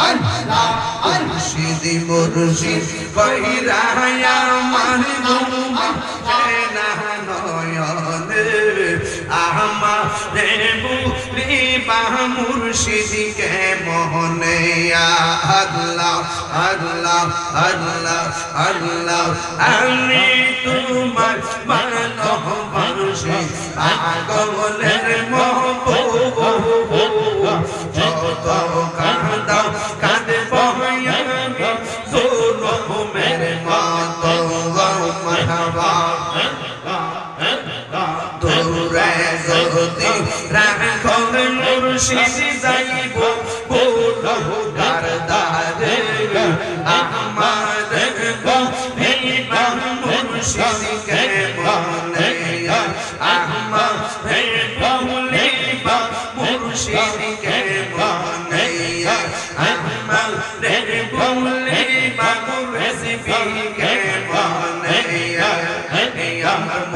আল্লাহ মুর্শিদ মুর্শিদ কইরা আমার গুমান না নয়নে আমার মুরি বা মুর্শিদকে মোহনে আল্লাহ আল্লাহ আল্লাহ আল্লাহ, আমি তোমার মানো মুর্শিদ আগমনের মোহন মুর্শিদ যাইব বলো গারদারে আমার আমার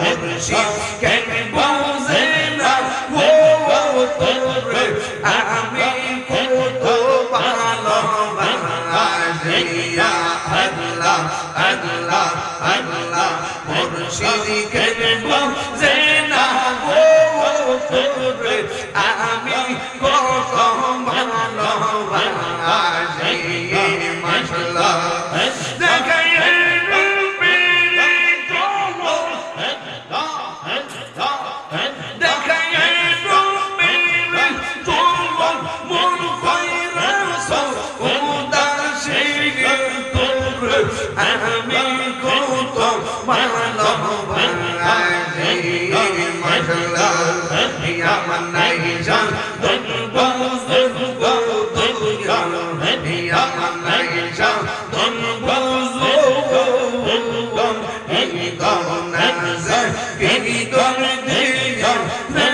মুর্শিদকে আল্লাহ আল্লাহ আল্লাহ মুর্শিদকে বুঝে না তোরে আমি কত ইয়া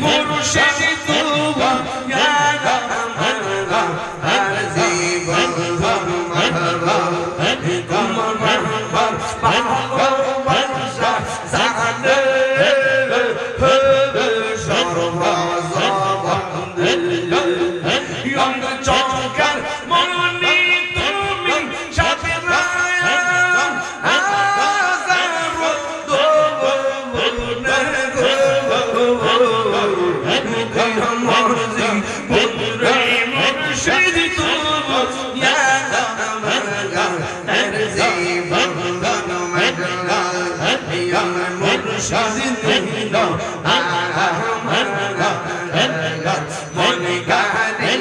মুর্শিদ মুর্শিদ তুমি ইয়া আমার হর জীবন মজলা আমার মুর্শিদ নিল আমার মন গারে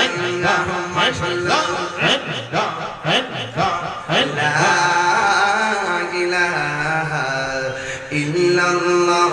আল্লাহ মাশাআল্লাহ লা ইলাহা ইল্লাল্লাহ